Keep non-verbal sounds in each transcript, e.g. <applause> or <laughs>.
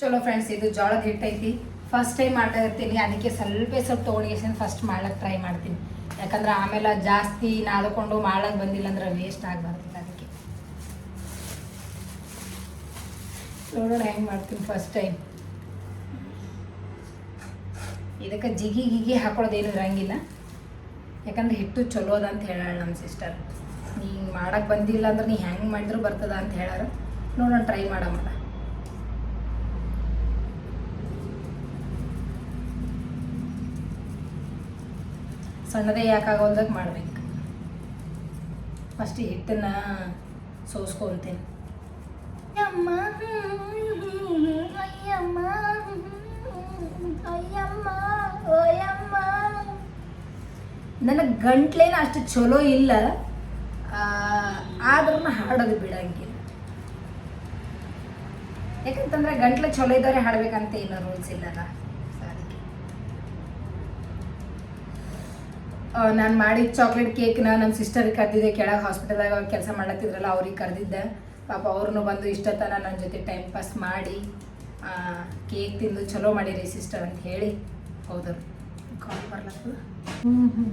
ಚಲೋ ಫ್ರೆಂಡ್ಸ್ ಇದು ಜೋಳದ ಹಿಟ್ಟು ಐತಿ. ಫಸ್ಟ್ ಟೈಮ್ ಮಾಡ್ತಾ ಇರ್ತೀನಿ. ಅದಕ್ಕೆ ಸ್ವಲ್ಪ ಸ್ವಲ್ಪ ತೊಗೊಂಡು ಫಸ್ಟ್ ಮಾಡ್ಲಿಕ್ಕೆ ಟ್ರೈ ಮಾಡ್ತೀನಿ. ಯಾಕಂದ್ರೆ ಆಮೇಲೆ ಜಾಸ್ತಿ ನಾದ್ಕೊಂಡು ಮಾಡಕ್ಕೆ ಬಂದಿಲ್ಲ ಅಂದ್ರೆ ವೇಸ್ಟ್ ಆಗಬಾರ್ದು ಅದಕ್ಕೆ. ನೋಡೋಣ ಹೆಂಗೆ ಮಾಡ್ತೀನಿ ಫಸ್ಟ್ ಟೈಮ್ ಇದಕ್ಕೆ ಜಿಗಿ ಗಿಗಿ ಹಾಕೊಳ್ಳೋದೇನು ಇರಂಗಿಲ್ಲ. ಯಾಕಂದ್ರೆ ಹಿಟ್ಟು ಚಲೋ ಅದ ಅಂತ ಹೇಳಾಳ ನಮ್ಮ ಸಿಸ್ಟರ್ ನೀ ಮಾಡಕ್ಕೆ ಬಂದಿಲ್ಲ ಅಂದ್ರೆ ನೀ ಹೆಂಗೆ ಮಾಡಿದ್ರು ಬರ್ತದ ಅಂತ ಹೇಳಾರ. ನೋಡೋಣ ಟ್ರೈ ಮಾಡಮ್ಮ. ಸಣ್ಣದೇ ಯಾಕಾಗೋಲ್ದಾಗ ಮಾಡ್ಬೇಕು. ಫಸ್ಟ್ ಹಿಟ್ಟನ್ನ ಸೋಸ್ಕೊತೀನಿ. ಅಯ್ಯಮ್ಮ ಅಯ್ಯಮ್ಮ ಅಯ್ಯಮ್ಮ ಅಯ್ಯಮ್ಮ. ನನಗೆ ಗಂಟ್ಲೇನ ಅಷ್ಟು ಚಲೋ ಇಲ್ಲ. ಆದ್ರೂ ಹಾಡೋದು ಬಿಡಂಗಿಲ್ಲ. ಯಾಕಂತಂದ್ರೆ ಗಂಟ್ಲು ಚಲೋ ಇದ್ದವ್ರೆ ಹಾಡ್ಬೇಕಂತ ಏನೋ ರೂಲ್ಸ್ ಇಲ್ಲಲ್ಲ. ನಾನು ಮಾಡಿದ ಚಾಕ್ಲೇಟ್ ಕೇಕ್ನ ನನ್ನ ಸಿಸ್ಟರ್ ಕರೆದಿದ್ದೆ ಕೆಳಗೆ ಹಾಸ್ಪಿಟಲ್ದಾಗ ಕೆಲಸ ಮಾಡತ್ತಿದ್ರಲ್ಲ ಅವ್ರಿಗೆ ಕರೆದಿದ್ದೆ. ಪಾಪ ಅವ್ರನ್ನೂ ಬಂದು ಇಷ್ಟತನ ನನ್ನ ಜೊತೆ ಟೈಮ್ ಪಾಸ್ ಮಾಡಿ ಕೇಕ್ ತಿಂದು ಚಲೋ ಮಾಡಿರಿ ಸಿಸ್ಟರ್ ಅಂತ ಹೇಳಿ ಹೌದರು. ಕಾಲ್ ಬರ್ಲತ್ತದ? ಹ್ಞೂ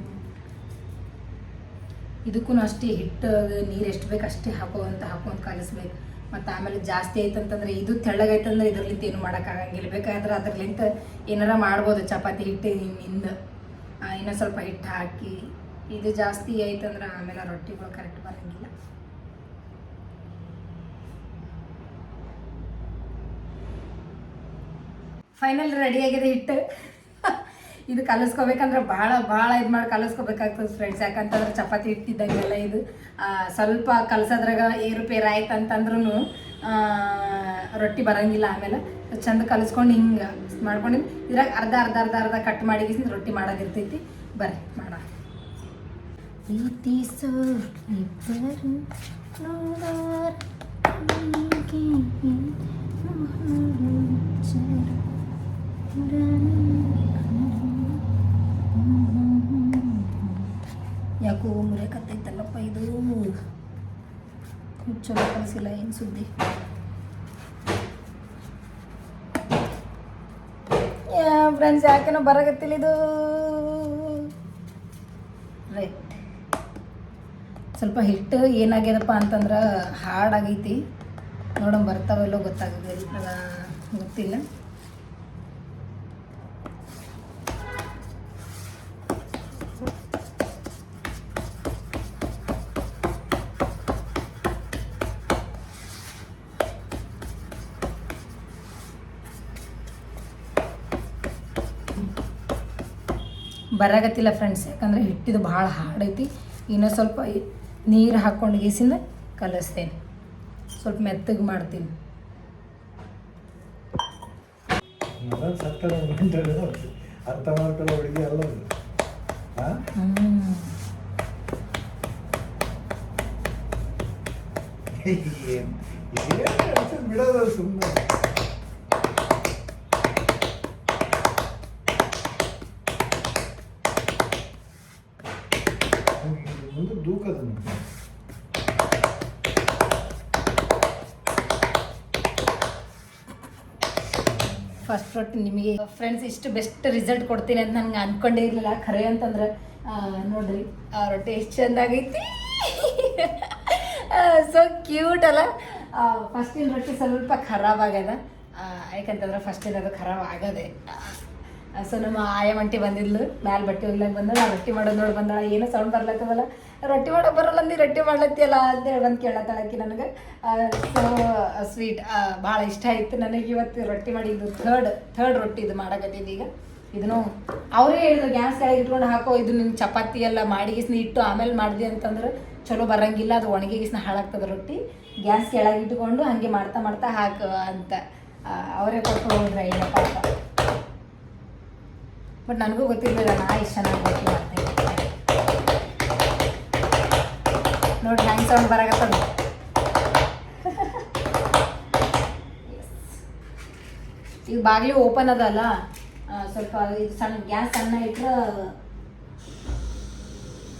ಇದಕ್ಕೂ ಅಷ್ಟೇ ಹಿಟ್ಟು, ನೀರು ಎಷ್ಟು ಬೇಕು ಅಷ್ಟೇ ಹಾಕೋವಂತ ಹಾಕೋಂತ ಕಲಿಸ್ಬೇಕು. ಮತ್ತು ಆಮೇಲೆ ಜಾಸ್ತಿ ಐತಂತಂದ್ರೆ ಇದು ತೆಳ್ಳಗೈತಂದ್ರೆ ಇದ್ರಲಿಂತ ಏನು ಮಾಡೋಕ್ಕಾಗಂಗಿಲ್ಲ. ಬೇಕಾದ್ರೆ ಅದ್ರಲಿಂತ ಏನಾರ ಮಾಡ್ಬೋದು, ಚಪಾತಿ ಹಿಟ್ಟು ಹಿಟ್ಟಿನಿಂದ ಇನ್ನೂ ಸ್ವಲ್ಪ ಹಿಟ್ಟು ಹಾಕಿ, ಇದು ಜಾಸ್ತಿ ಆಯ್ತಂದ್ರೆ ಆಮೇಲೆ ರೊಟ್ಟಿಗಳು ಕರೆಕ್ಟ್ ಬರೋಂಗಿಲ್ಲ. ಫೈನಲ್ ರೆಡಿ ಆಗಿದೆ ಹಿಟ್ಟು. <laughs> ಇದು ಕಲಿಸ್ಕೋಬೇಕಂದ್ರೆ ಭಾಳ ಭಾಳ ಇದು ಮಾಡಿ ಕಲಿಸ್ಕೋಬೇಕಾಗ್ತದೆ ಫ್ರೆಂಡ್ಸ್ ಯಾಕಂತಂದ್ರೆ ಚಪಾತಿ ಇಟ್ಟಿದ್ದಂಗೆಲ್ಲ ಇದು ಸ್ವಲ್ಪ ಕಲಸೋದ್ರಾಗ ಏರುಪೇರು ಆಯ್ತು ಅಂತಂದ್ರೂ ರೊಟ್ಟಿ ಬರಂಗಿಲ್ಲ ಆಮೇಲೆ. ಚಂದ ಕಲಿಸ್ಕೊಂಡು ಹಿಂಗೆ ಮಾಡ್ಕೊಂಡು ಇದ್ರಾಗ ಅರ್ಧ ಅರ್ಧ ಅರ್ಧ ಅರ್ಧ ಕಟ್ ಮಾಡಿ ರೊಟ್ಟಿ ಮಾಡೋದಿರ್ತೈತಿ. ಬರ್ರಿ ಮಾಡ ಯಾಕೋ ಮುರಿಯಕತ್ತೈತಲ್ಲಪ್ಪ ಇದು? ಚಲೋ ಕಲಿಸಿಲ್ಲ ಏನು ಸುದ್ದಿ? ಫ್ರೆಂಡ್ಸ್ ಯಾಕೆನೋ ಬರಗತ್ತಿಲ್ಲ ಇದು ರೈಟ್ ಸ್ವಲ್ಪ ಹಿಟ್ಟು ಏನಾಗ್ಯದಪ್ಪ ಅಂತಂದ್ರೆ ಹಾರ್ಡ್ ಆಗೈತಿ ನೋಡೋಣ ಬರ್ತಾವಲ್ಲೋ ಗೊತ್ತಾಗೋದಿಲ್ಲ ಗೊತ್ತಿಲ್ಲ. ಬರಾಗತ್ತಿಲ್ಲ ಫ್ರೆಂಡ್ಸ್ ಯಾಕಂದ್ರೆ ಹಿಟ್ಟಿದು ಭಾಳ ಹಾಡೈತಿ. ಇನ್ನೂ ಸ್ವಲ್ಪ ನೀರು ಹಾಕ್ಕೊಂಡು ಗೀಸಿಂದ ಕಲಿಸ್ತೇನೆ. ಸ್ವಲ್ಪ ಮೆತ್ತಗೆ ಮಾಡ್ತೀನಿ. ಅರ್ಥ ಮಾಡ್ಕೊಳ್ಳೋ ಹುಡುಗಿ ಅಲ್ಲ ಬಿಡೋದು ಸುಮ್ಮನೆ ನಮ್ಗೆ ಫಸ್ಟ್ ರೊಟ್ಟಿ ನಿಮಗೆ ಫ್ರೆಂಡ್ಸ್ ಇಷ್ಟು ಬೆಸ್ಟ್ ರಿಸಲ್ಟ್ ಕೊಡ್ತೀನಿ ಅಂತ ನನಗೆ ಅನ್ಕೊಂಡೇ ಇರಲಿಲ್ಲ. ಖರೆ ಅಂತಂದ್ರೆ ನೋಡ್ರಿ <laughs> ಆ ರೊಟ್ಟಿ ಎಷ್ಟು ಚೆಂದಾಗೈತಿ. ಸೊ ಕ್ಯೂಟ್ ಅಲ್ಲ. ಫಸ್ಟಿನ ರೊಟ್ಟಿ ಸ್ವಲ್ಪ ಖರಾಬ್ ಆಗ್ಯದ. ಯಾಕಂತಂದ್ರೆ ಫಸ್ಟಿನ ಅದು ಖರಾಬ್ ಆಗದೆ. ಸೊ ನಮ್ಮ ಆಯಮಂಟಿ ಬಂದಿದ್ಲು. ಮ್ಯಾಲೆ ಬಟ್ಟೆ ಒಗ್ಲಾಕ ಬಂದಳ. ರೊಟ್ಟಿ ಮಾಡೋದು ನೋಡಿ ಬಂದಳ. ಏನೋ ಸೌಂಡ್ ಬರ್ಲತ್ತದಲ್ಲ ರೊಟ್ಟಿ ಮಾಡೋಕೆ ಬರಲ್ಲ ನೀ ರೊಟ್ಟಿ ಮಾಡ್ಲತ್ತಿಯಲ್ಲ ಅಂತೇಳಿ ಬಂದು ಕೇಳತ್ತಾಳಕಿ ನನಗೆ. ಸೊ ಸ್ವೀಟ್ ಭಾಳ ಇಷ್ಟ ಆಯ್ತು ನನಗೆ ಇವತ್ತು ರೊಟ್ಟಿ ಮಾಡಿದ್ದು ಥರ್ಡ್ ಥರ್ಡ್ ರೊಟ್ಟಿ ಇದು ಮಾಡಕತ್ತಿದ್ದು ಈಗ. ಇದನ್ನು ಅವರೇ ಹೇಳಿದ್ರು, ಗ್ಯಾಸ್ ಕೆಳಗೆ ಇಟ್ಕೊಂಡು ಹಾಕೋ, ಇದು ನಿನ್ನ ಚಪಾತಿ ಎಲ್ಲ ಮಾಡಿಗಿಸ್ನ ಇಟ್ಟು ಆಮೇಲೆ ಮಾಡಿದೆ ಅಂತಂದ್ರೆ ಚಲೋ ಬರಂಗಿಲ್ಲ, ಅದು ಒಣಗಿಗಿಸ್ನ ಹಾಳಾಗ್ತದೆ ರೊಟ್ಟಿ. ಗ್ಯಾಸ್ ಕೆಳಗೆ ಇಟ್ಕೊಂಡು ಹಾಗೆ ಮಾಡ್ತಾ ಮಾಡ್ತಾ ಹಾಕು ಅಂತ. ಅವರೇ ಕೊಟ್ಟು ಹೋದ್ರೆ ಐಡಿಯಾ ಪಾಪ ಬಟ್ ನನಗೂ ಗೊತ್ತಿರಲಿಲ್ಲ, ನಾ ಇಷ್ಟ ಚೆನ್ನಾಗಿ ಮಾಡ್ತೀನಿ. ನೋಡಿ ಹ್ಯಾಂಗ್ ಸೌಂಡ್ ಬರಾಕತ್ತದ. ಈಗ ಬಾಗಿಲು ಓಪನ್ ಅದಲ್ಲ ಸ್ವಲ್ಪ ಇದು ಸಣ್ಣ, ಗ್ಯಾಸ್ ಸಣ್ಣ ಇಟ್ರೆ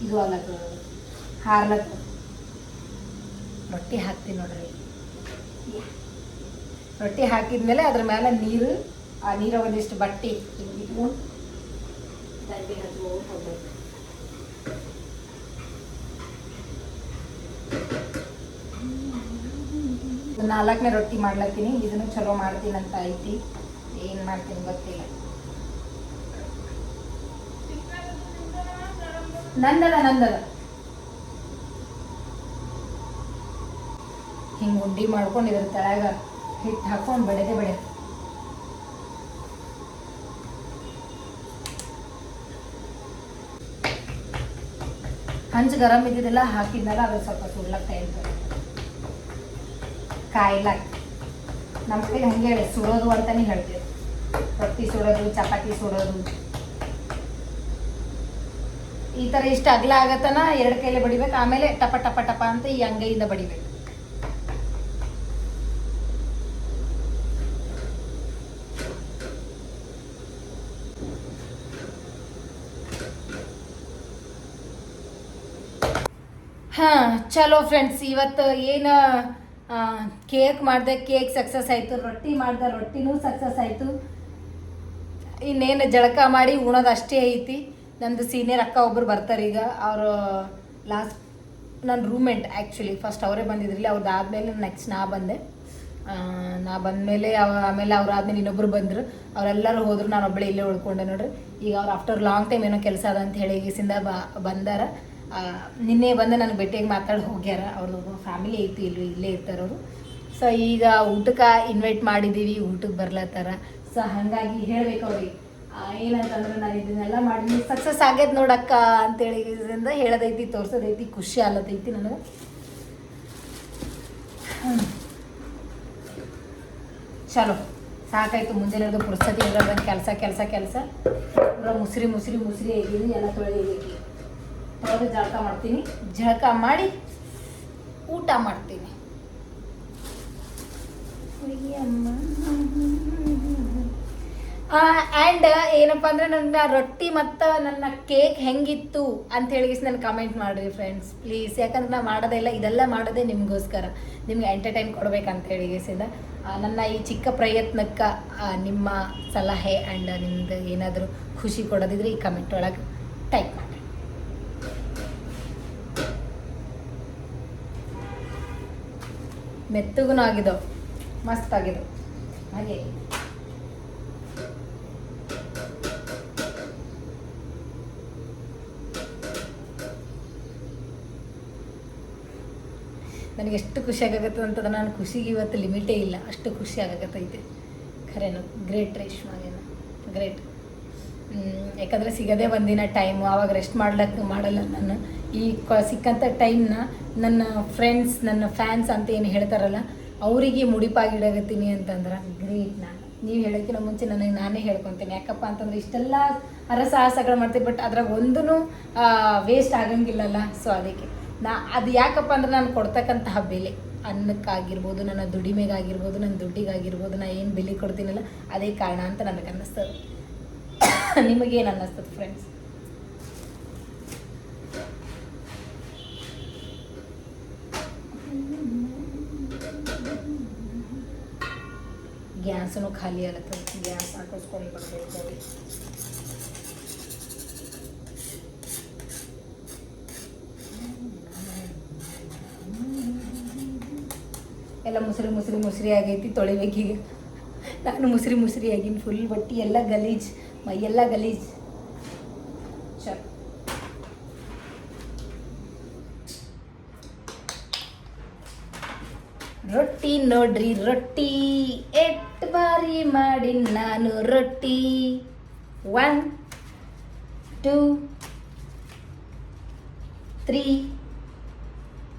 ಇದು ಆಗ್ಲತ್ತದ ಹಾರ್ಲತ್ತ ರೊಟ್ಟಿ ಹಾಕ್ತೀನಿ ನೋಡ್ರಿ. ರೊಟ್ಟಿ ಹಾಕಿದ್ಮೇಲೆ ಅದ್ರ ಮೇಲೆ ನೀರು, ಆ ನೀರ ಒಂದಿಷ್ಟು ಬಟ್ಟೆ ಇಟ್ಕೊಂಡು ಇಟ್ಕೊಂಡು. ನಾಲ್ಕನೇ ರೊಟ್ಟಿ ಮಾಡ್ಲತ್ತೀನಿ, ಇದನ್ನು ಚಲೋ ಮಾಡ್ತೀನಿ ಅಂತ ಐತಿ. ಏನು ಮಾಡ್ತೀನಿ ಗೊತ್ತಿಲ್ಲ. ನಂದದ ನಂದದ ಹಿಂಗೆ ಉಂಡಿ ಮಾಡ್ಕೊಂಡು ಇದ್ರ ತಳಗ ಹಿಟ್ಟು ಹಾಕೊಂಡು ಬೆಳೆದೆ ಬೆಳೆ ಹಂಚ್ ಗರಂ ಇದ್ದಿದ್ದೆಲ್ಲ ಹಾಕಿದ್ನಲ್ಲ ಅದು ಸ್ವಲ್ಪ ಸುಡ್ಲಕ್ಕ ಟೈಮ್ ಕಾಯ್ಲಾಕ ನಮ್ಮ ಕೈಗೆ ಹಂಗೆ ಹೇಳಿ, ಸುಡೋದು ಅಂತಾನೆ ಹೇಳ್ತೀವಿ. ರೊಟ್ಟಿ ಸುಡೋದು, ಚಪಾತಿ ಸುಡೋದು. ಈ ಥರ ಇಷ್ಟ ಅಗಲ ಆಗತ್ತನ ಎರಡು ಕೈಲೇ ಬಡಿಬೇಕು. ಆಮೇಲೆ ಟಪ ಟಪ ಟಪ ಅಂತ ಈ ಅಂಗೈಯಿಂದ ಬಡಿಬೇಕು. ಹಾಂ, ಚಲೋ ಫ್ರೆಂಡ್ಸ್ ಇವತ್ತು ಏನು ಕೇಕ್ ಮಾಡಿದೆ, ಕೇಕ್ ಸಕ್ಸಸ್ ಆಯಿತು, ರೊಟ್ಟಿ ಮಾಡಿದೆ, ರೊಟ್ಟಿನೂ ಸಕ್ಸಸ್ ಆಯಿತು. ಇನ್ನೇನು ಜಳಕ ಮಾಡಿ ಉಣೋದು ಅಷ್ಟೇ ಐತಿ. ನಂದು ಸೀನಿಯರ್ ಅಕ್ಕ ಒಬ್ರು ಬರ್ತಾರೆ ಈಗ, ಅವರು ಲಾಸ್ಟ್ ನನ್ನ ರೂಮೆಂಟ್ ಆ್ಯಕ್ಚುಲಿ ಫಸ್ಟ್ ಅವರೇ ಬಂದಿದ್ರಲ್ಲಿ ಅವ್ರದ್ದು ಆದಮೇಲೆ ನೆಕ್ಸ್ಟ್ ನಾ ಬಂದೆ. ನಾ ಬಂದಮೇಲೆ ಅವ, ಆಮೇಲೆ ಅವ್ರು ಆದ್ಮೇಲೆ ಇನ್ನೊಬ್ರು ಬಂದರು. ಅವರೆಲ್ಲರೂ ಹೋದ್ರು, ನಾನು ಒಬ್ಬಳೇ ಇಲ್ಲೇ ಉಳ್ಕೊಂಡೆ ನೋಡ್ರಿ. ಈಗ ಅವ್ರು ಆಫ್ಟರ್ ಲಾಂಗ್ ಟೈಮ್ ಏನೋ ಕೆಲಸ ಅದ ಅಂತ ಹೇಳಿ ಈಗಿಸಿಂದ ಬಂದಾರ. ನಿನ್ನೆ ಬಂದು ನನಗೆ ಭೇಟಿಯಾಗಿ ಮಾತಾಡಿ ಹೋಗ್ಯಾರ. ಅವ್ರದ್ದು ಫ್ಯಾಮಿಲಿ ಐತಿ ಇಲ್ಲಿ ಇಲ್ಲೇ ಇರ್ತಾರೆ ಅವರು. ಸೊ ಈಗ ಊಟಕ್ಕೆ ಇನ್ವೈಟ್ ಮಾಡಿದ್ದೀವಿ ಊಟಕ್ಕೆ ಬರ್ಲತ್ತಾರ. ಸೊ ಹಾಗಾಗಿ ಹೇಳ್ಬೇಕು ಅವ್ರಿಗೆ. ಏನಂತಂದ್ರೆ ನಾನು ಇದನ್ನೆಲ್ಲ ಮಾಡಿ ಸಕ್ಸಸ್ ಆಗ್ಯದ ನೋಡಕ್ಕ ಅಂತೇಳಿ ಇದರಿಂದ ಹೇಳೋದೈತಿ, ತೋರ್ಸೋದೈತಿ, ಖುಷಿ ಆಲತೈತಿ ನನಗೆ. ಚಲೋ. ಸಾಕಾಯ್ತು ಮುಂಜಾನೆ ಪುರ್ಸತಿ ಇರೋದ ಕೆಲಸ ಕೆಲಸ ಕೆಲಸ. ಮುಸ್ರಿ ಮುಸ್ರಿ ಮುಸ್ರಿ ಆಗಿದ್ದೀನಿ ಎಲ್ಲ ತೊಳೆಯಲಿಕ್ಕೆ ತೊಳೆದು ಜಳಕ ಮಾಡ್ತೀನಿ. ಜಳಕ ಮಾಡಿ ಊಟ ಮಾಡ್ತೀನಿ. ಆ್ಯಂಡ್ ಏನಪ್ಪ ಅಂದ್ರೆ ನನ್ನ ರೊಟ್ಟಿ ಮತ್ತು ನನ್ನ ಕೇಕ್ ಹೆಂಗಿತ್ತು ಅಂತ ಹೇಳಿ ನನ್ನ ಕಮೆಂಟ್ ಮಾಡಿರಿ ಫ್ರೆಂಡ್ಸ್ ಪ್ಲೀಸ್ ಯಾಕಂದ್ರೆ ನಾನು ಮಾಡೋದೇ ಇಲ್ಲ. ಇದೆಲ್ಲ ಮಾಡೋದೇ ನಿಮಗೋಸ್ಕರ. ನಿಮ್ಗೆ ಎಂಟರ್ಟೈನ್ ಕೊಡ್ಬೇಕಂತ ಹೇಳಿ ಗೇಸಿಂದ ನನ್ನ ಈ ಚಿಕ್ಕ ಪ್ರಯತ್ನಕ್ಕೆ ನಿಮ್ಮ ಸಲಹೆ ಆ್ಯಂಡ್ ನಿಮ್ದು ಏನಾದರೂ ಖುಷಿ ಕೊಡೋದಿದ್ರೆ ಈ ಕಮೆಂಟ್ ಒಳಗೆ ಟೈಪ್ ಮಾಡಿ. ಮೆತ್ತಗೂ ಆಗಿದ್ದವು ಮಸ್ತ್ ಆಗಿದವು ಹಾಗೆ. ನನಗೆ ಎಷ್ಟು ಖುಷಿ ಆಗತ್ತೆ ಅಂತಂದ್ರೆ ನಾನು ಖುಷಿಗೆ ಇವತ್ತು ಲಿಮಿಟೇ ಇಲ್ಲ. ಅಷ್ಟು ಖುಷಿ ಆಗತ್ತೈತೆ ಖರೇನು ಗ್ರೇಟ್ ರೇಷ್ಮಾಗೇನು ಗ್ರೇಟ್ ಯಾಕಂದರೆ ಸಿಗೋದೇ ಒಂದಿನ ಟೈಮು ಆವಾಗ ರೆಸ್ಟ್ ಮಾಡ್ಲಕ್ಕೆ ಮಾಡಲ್ಲ ನಾನು. ಈ ಸಿಕ್ಕಂಥ ಟೈಮ್ನ ನನ್ನ ಫ್ರೆಂಡ್ಸ್ ನನ್ನ ಫ್ಯಾನ್ಸ್ ಅಂತ ಏನು ಹೇಳ್ತಾರಲ್ಲ, ಅವರಿಗೆ ಮುಡಿಪಾಗಿಡಗತ್ತೀನಿ ಅಂತಂದ್ರೆ, ಗ್ರೇಟ್ ನಾನು. ನೀವು ಹೇಳೋಕ್ಕಿಂತ ಮುಂಚೆ ನನಗೆ ನಾನೇ ಹೇಳ್ಕೊತೀನಿ. ಯಾಕಪ್ಪ ಅಂತಂದ್ರೆ ಇಷ್ಟೆಲ್ಲ ಹರಸಾಹಸಗಳು ಮಾಡ್ತೀವಿ ಬಟ್ ಅದ್ರಾಗ ಒಂದೂ ವೇಸ್ಟ್ ಆಗಂಗಿಲ್ಲಲ್ಲ. ಸೊ ಅದಕ್ಕೆ ನಾ, ಅದು ಯಾಕಪ್ಪ ಅಂದ್ರೆ ನಾನು ಕೊಡ್ತಕ್ಕಂತಹ ಬೆಲೆ. ಅನ್ನಕ್ಕಾಗಿರ್ಬೋದು, ನನ್ನ ದುಡಿಮೆಗಾಗಿರ್ಬೋದು, ನನ್ನ ದುಡ್ಡಿಗಾಗಿರ್ಬೋದು ನಾನು ಏನು ಬೆಲೆ ಕೊಡ್ತೀನಲ್ಲ, ಅದೇ ಕಾರಣ ಅಂತ ನನಗೆ ಅನ್ನಿಸ್ತದೆ. <coughs> ನಿಮಗೇನು ಅನ್ನಿಸ್ತದೆ ಫ್ರೆಂಡ್ಸ್ ಗ್ಯಾಸನು ಖಾಲಿ ಆಗುತ್ತೆ ಗ್ಯಾಸ್ ಹಾಕಿಸ್ಕೊಂಡು ಬರ್ಬೇಕು ಎಲ್ಲ ಮುಸ್ರಿ ಮುಸ್ರಿ ಮುಸ್ರಿ ಆಗೈತಿ ತೊಳಿಬೇಕೀಗ ನಾನು ಮುಸ್ರಿ ಮುಸ್ರಿ ಆಗಿನ ಫುಲ್ ಬಟ್ಟಿ ಎಲ್ಲ ಗಲೀಜ್, ಮೈಯೆಲ್ಲ ಗಲೀಜ್. ಚ ರೊಟ್ಟಿ ನೋಡ್ರಿ, ರೊಟ್ಟಿ. ಎಟ್ ಬಾರಿ ಮಾಡಿ ನಾನು ರೊಟ್ಟಿ? ಒನ್ ಟೂ ತ್ರೀ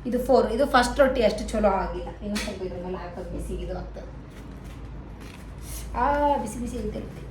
ಇದು ಫೋರ್ ಇದು ಫಸ್ಟ್ ರೊಟ್ಟಿ ಅಷ್ಟು ಚಲೋ ಆಗಿಲ್ಲ. ಇನ್ನೊಂದು ಸ್ವಲ್ಪ ಇದ್ರ ಮೇಲೆ ಹಾಕೋದು, ಬಿಸಿ ಇದು ಆಗ್ತದೆ. ಆ, ಬಿಸಿ ಬಿಸಿ ಇರುತ್ತೆ